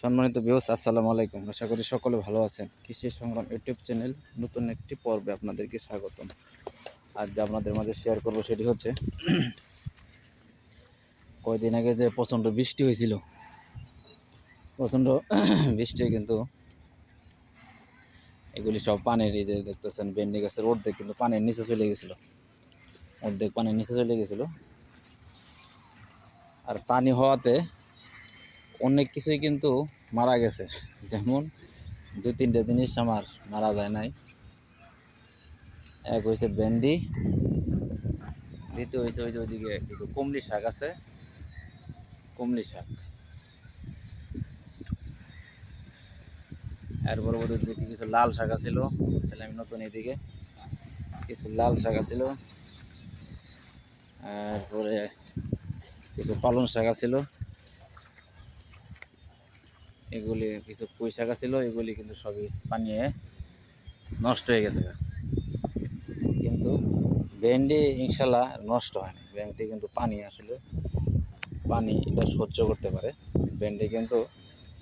সম্মানিত বিহস আসসালামু আলাইকুম। আশা করি সকলে ভালো আছেন। কৃষি সংগ্রাম ইউটিউব চ্যানেল নতুন একটি পর্বে আপনাদেরকে স্বাগতম। আজ যে আপনাদের মাঝে শেয়ার করব সেটি হচ্ছে, কয়দিন আগে যে প্রচণ্ড বৃষ্টি হয়েছিল, প্রচণ্ড বৃষ্টি কিন্তু এগুলি সব পানির এই যে দেখতেছেন বেন্ডি গাছের অর্ধেক কিন্তু পানির নিচে চলে গেছিল। অর্ধেক পানির নিচে চলে গেছিল। আর পানি হওয়াতে অনেক কিছুই কিন্তু মারা গেছে। যেমন দুই তিনটা জিনিস আমার মারা যায় নাই। এক হয়েছে ভেন্ডি, দ্বিতীয় হয়েছে যে ওইদিকে কিছু কুমড়ি শাক আছে। কুমড়ি শাক। এর পরবর্তী দিকে কিছু লাল শাক ছিল ছিল আমি নতুন এদিকে কিছু লাল শাক ছিল তারপরে কিছু পালং শাক ছিল এগুলি কিছু পুঁই শাক ছিল এগুলি কিন্তু সবই পানিয়ে নষ্ট হয়ে গেছে। কিন্তু ভেন্ডি ইনশাল্লাহ নষ্ট হয়নি ভেন্ডি কিন্তু পানি আসলে পানি এটা সহ্য করতে পারে। ভেন্ডি কিন্তু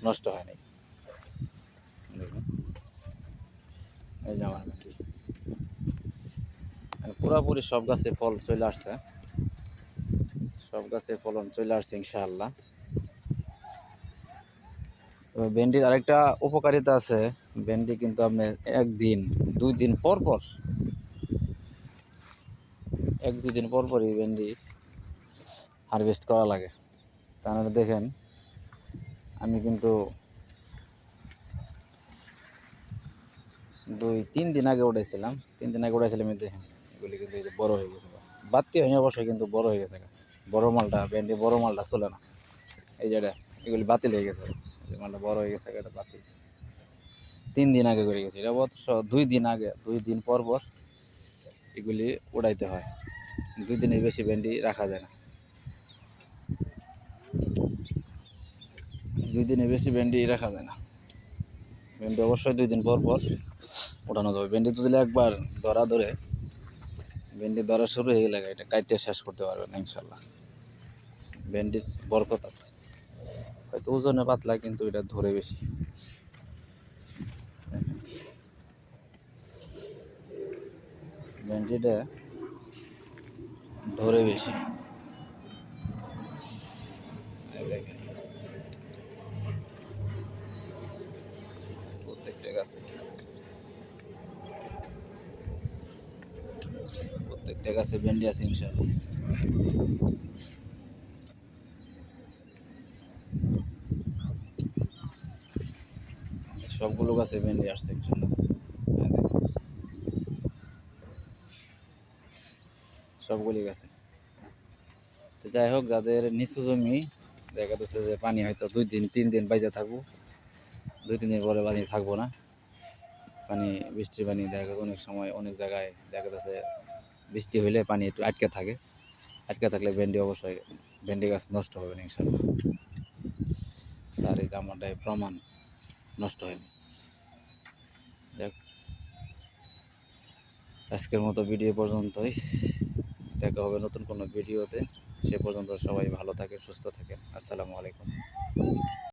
নষ্ট হয়নি এই ভেন্ডি পুরাপুরি সব গাছে ফল চলে আসছে। সব গাছে ফলন চলে আসছে ইনশাআল্লাহ। তো ভেন্ডির আরেকটা উপকারিতা আছে। ভেন্ডি কিন্তু আপনি একদিন, দুই দিন পর পর, এক দুই দিন পর পরই ভেন্ডি হারভেস্ট করা লাগে। তাহলে দেখেন, আমি কিন্তু দুই, তিন দিন আগে উঠেছিলাম তিন দিন আগে উঠেছিলাম দেখেন, এগুলি কিন্তু বড় হয়ে গেছে। বাড়তি হয়নি, অবশ্যই কিন্তু বড় হয়ে গেছে। বড় মালটা, ভেন্ডি বড় মালটা চলে না। এই যেটা এগুলি বাতিল হয়ে গেছে। মালটা বড় হয়ে গেছে, এটা বাতিল তিন দিন আগে করে গেছে, এটা অবশ্য দুই দিন আগে, দুই দিন পর পর এগুলি উড়াইতে হয়। দুই দিনের বেশি ভেন্ডি রাখা যায় না। দুই দিনের বেশি ভেন্ডি রাখা যায় না। ভেন্ডি অবশ্যই দুই দিন পর পর ওঠানো যাবে। ভেন্ডি তো দিলে একবার ধরা ধরে, ভেন্ডি ধরা শুরু হয়ে গেলে এটা কাইটে শেষ করতে পারবে না ইনশাল্লাহ। ভেন্ডির বরকত আছে। হয়তো ওজনে পাতলা, কিন্তু এটা ধরে বেশি। ভেন্ডিটা ধরে বেশি। এই দেখেন। প্রত্যেকটা গাছে প্রত্যেকটা গাছে ভেন্ডি আছে ইনশাল্লাহ সবগুলো গাছে ভেন্ডি আসছে সবগুলি গাছে। তো যাই হোক, যাদের নিচু জমি, দেখা যাচ্ছে যে পানি হয়তো দুই দিন, তিন দিন বাইজা থাকব। দুই তিন দিন পরে পানি থাকব না। পানি, বৃষ্টির পানি, দেখা অনেক সময় অনেক জায়গায় দেখা যাচ্ছে বৃষ্টি হইলে পানি একটু আটকে থাকে। আটকে থাকলে ভেন্ডি অবশ্যই, ভেন্ডি গাছ নষ্ট হবে না ইনশাল্লাহ তার এই জামাটাই প্রমাণ নষ্ট হয়নি। যাক আজকের মতো ভিডিও পর্যন্তই। দেখা হবে নতুন কোনো ভিডিওতে। সে পর্যন্ত সবাই ভালো থাকে সুস্থ থাকে আসসালামু আলাইকুম।